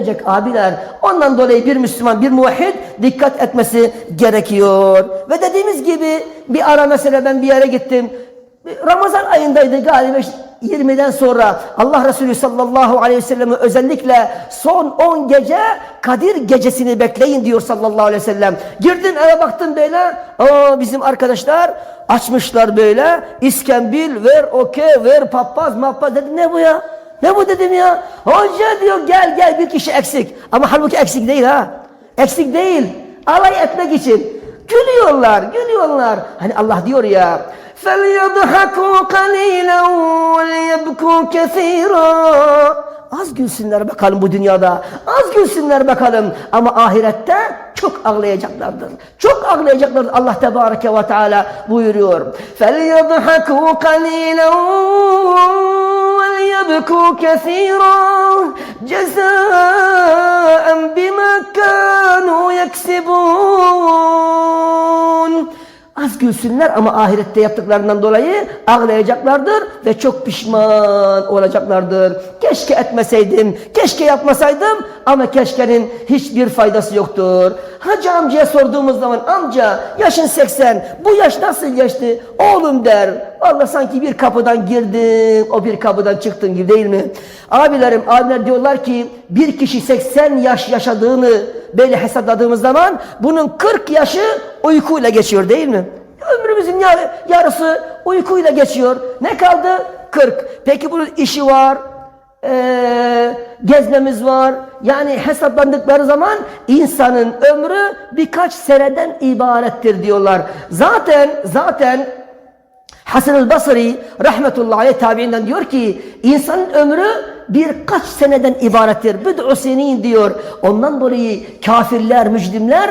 Gelecek abiler. Ondan dolayı bir Müslüman, bir muvahhid dikkat etmesi gerekiyor. Ve dediğimiz gibi bir ara mesela ben bir yere gittim. Ramazan ayındaydı galiba işte 20'den sonra Allah Resulü sallallahu aleyhi ve sellem'i özellikle son 10 gece Kadir gecesini bekleyin diyor sallallahu aleyhi ve sellem. Girdim eve baktım böyle. Aa, bizim arkadaşlar açmışlar böyle. İskambil ver okey ver papaz mapaz dedim ne bu ya? Ne bu dedim ya? Hoca diyor gel gel bir kişi eksik. Ama halbuki eksik değil ha. Eksik değil. Alay etmek için. Gülüyorlar, gülüyorlar. Hani Allah diyor ya. فَلْيَضْحَكُوا قَلِيلًا وَلْيَبْكُوا كَثِيرًا Az gülsünler bakalım bu dünyada. Az gülsünler bakalım. Ama ahirette çok ağlayacaklardır. Çok ağlayacaklardır. Allah Tebareke ve Teala buyuruyor. فَلْيَضْحَكُوا قَلِيلًا وَلْيَبْكُوا كَثِيرًا جَزَاءً بِمَا كَانُوا يَكْسِبُونَ Az gülsünler ama ahirette yaptıklarından dolayı ağlayacaklardır ve çok pişman olacaklardır. Keşke etmeseydim, keşke yapmasaydım ama keşkenin hiçbir faydası yoktur. Hacı amcaya sorduğumuz zaman amca yaşın 80 bu yaş nasıl geçti? Oğlum der. Vallahi sanki bir kapıdan girdim o bir kapıdan çıktım gibi değil mi? Abilerim abiler diyorlar ki bir kişi 80 yaş yaşadığını böyle hesapladığımız zaman bunun 40 yaşı uykuyla geçiyor değil mi? Ömrümüzün yar- yarısı uykuyla geçiyor. Ne kaldı? 40. Peki bunun işi var, eee, gezmemiz var. Yani hesaplandıkları zaman insanın ömrü birkaç seneden ibarettir diyorlar. Zaten zaten Hasan el Basri rahmetullahi aleyh tabiinden diyor ki insanın ömrü birkaç seneden ibarettir. Bid'u senin diyor. Ondan dolayı kafirler, mücrimler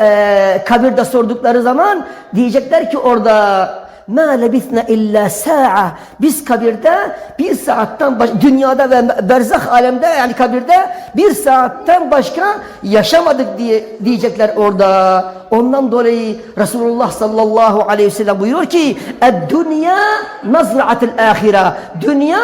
e, kabirde sordukları zaman diyecekler ki orada Ma lebithne illa sa'a. Biz kabirde bir saatten baş, dünyada ve berzah alemde yani kabirde bir saatten başka yaşamadık diye diyecekler orada. Ondan dolayı Resulullah sallallahu aleyhi ve sellem buyuruyor ki dünya nazra'atil ahira. Dünya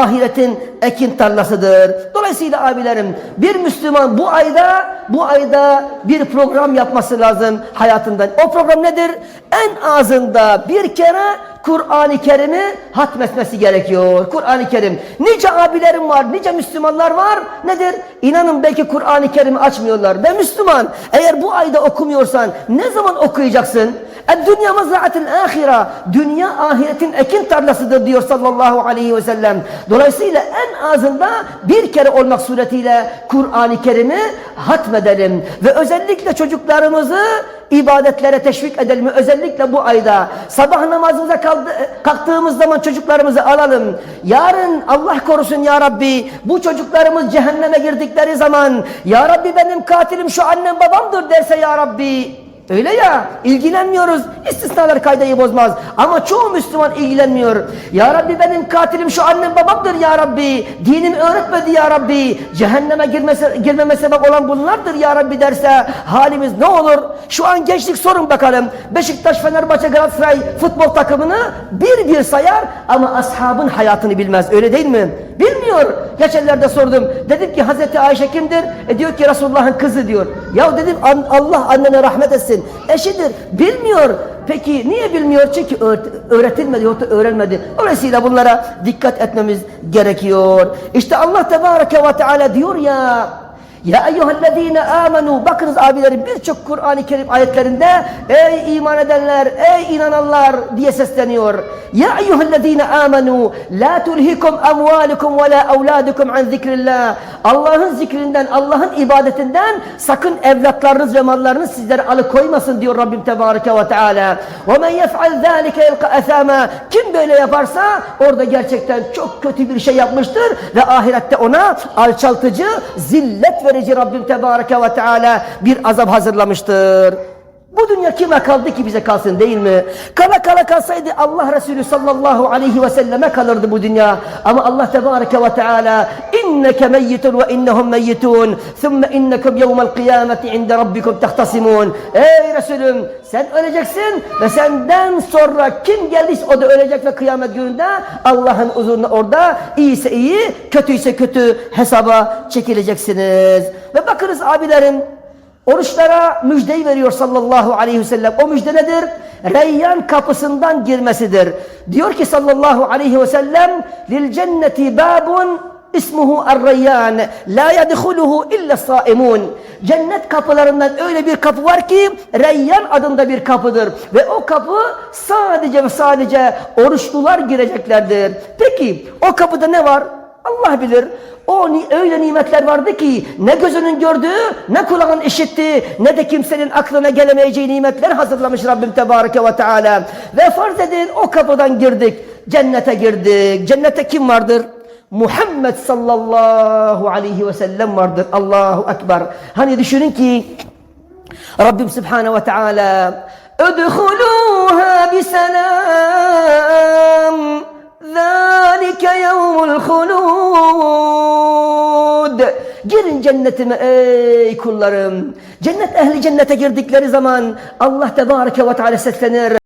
ahiretin ekin tarlasıdır. Dolayısıyla abilerim bir Müslüman bu ayda bu ayda bir program yapması lazım hayatından. O program nedir? En azında bir kere Kur'an-ı Kerim'i hatmetmesi gerekiyor. Kur'an-ı Kerim. Nice abilerim var, nice Müslümanlar var. Nedir? İnanın belki Kur'an-ı Kerim'i açmıyorlar. Ben Müslüman. Eğer bu ayda okumuyorsan ne zaman okuyacaksın? Dünya mazraatin ahira. Dünya ahiretin ekin tarlasıdır diyor sallallahu aleyhi ve sellem. Dolayısıyla en azında bir kere olmak suretiyle Kur'an-ı Kerim'i hatmedelim. Ve özellikle çocuklarımızı ibadetlere teşvik edelim. Özellikle bu ayda sabah namazımıza kaldı, kalktığımız zaman çocuklarımızı alalım. Yarın Allah korusun ya Rabbi bu çocuklarımız cehenneme girdikleri zaman ya Rabbi benim katilim şu annem babamdır derse ya Rabbi Öyle ya ilgilenmiyoruz. İstisnalar kaydayı bozmaz. Ama çoğu Müslüman ilgilenmiyor. Ya Rabbi benim katilim şu annem babamdır ya Rabbi. Dinimi öğretmedi ya Rabbi. Cehenneme girmese, girmeme sebep olan bunlardır ya Rabbi derse halimiz ne olur? Şu an gençlik sorun bakalım. Beşiktaş, Fenerbahçe, Galatasaray futbol takımını bir bir sayar ama ashabın hayatını bilmez. Öyle değil mi? Bilmiyor. Geçenlerde sordum. Dedim ki Hazreti Ayşe kimdir? E diyor ki Resulullah'ın kızı diyor. Ya dedim "An- Allah annene rahmet etsin. Eşidir. Bilmiyor. Peki niye bilmiyor? Çünkü öğret- öğretilmedi yoksa öğrenmedi. Dolayısıyla bunlara dikkat etmemiz gerekiyor. İşte Allah Tebareke ve Teala diyor ya ya eyyühellezine amenu bakınız abilerim birçok Kur'an-ı Kerim ayetlerinde ey iman edenler ey inananlar diye sesleniyor. Ya eyyühellezine amenu la tulhikum amvalukum ve la evladukum an zikrillah. Allah'ın zikrinden Allah'ın ibadetinden sakın evlatlarınız ve mallarınız sizleri alıkoymasın diyor Rabbim Tebareke ve Teala. Ve men yef'al zâlike yelka esâmâ. Kim böyle yaparsa orada gerçekten çok kötü bir şey yapmıştır ve ahirette ona alçaltıcı, zillet verici Rabbim Tebareke ve Teala bir azap hazırlamıştır. Bu dünya kime kaldı ki bize kalsın değil mi? Kala kala kalsaydı Allah Resulü sallallahu aleyhi ve selleme kalırdı bu dünya. Ama Allah tebareke ve teala inneke meyyitun ve innehum meyyitun. Thumme innekum yevmel kıyameti inde rabbikum tehtasimun. Ey Resulüm sen öleceksin ve senden sonra kim geldiyse o da ölecek ve kıyamet gününde Allah'ın huzurunda orada iyiyse iyi, kötüyse kötü hesaba çekileceksiniz. Ve bakınız abilerim Oruçlara müjdeyi veriyor sallallahu aleyhi ve sellem. O müjde nedir? Reyyan kapısından girmesidir. Diyor ki sallallahu aleyhi ve sellem lil cenneti babun ismuhu er-reyyan la yedhuluhu illa saimun. Cennet kapılarından öyle bir kapı var ki Reyyan adında bir kapıdır ve o kapı sadece ve sadece oruçlular gireceklerdir. Peki o kapıda ne var? Allah bilir. O öyle nimetler vardı ki ne gözünün gördüğü, ne kulağın işittiği, ne de kimsenin aklına gelemeyeceği nimetler hazırlamış Rabbim Tebareke ve Teala. Ve farz edin o kapıdan girdik, cennete girdik. Cennete kim vardır? Muhammed sallallahu aleyhi ve sellem vardır. Allahu Ekber. Hani düşünün ki Rabbim Subhanahu ve Teala Ödhuluha biselam ذَٰلِكَ يَوْمُ الْخُلُودِ Girin cennetime ey kullarım. Cennet ehli cennete girdikleri zaman Allah Tebareke ve Teala seslenir.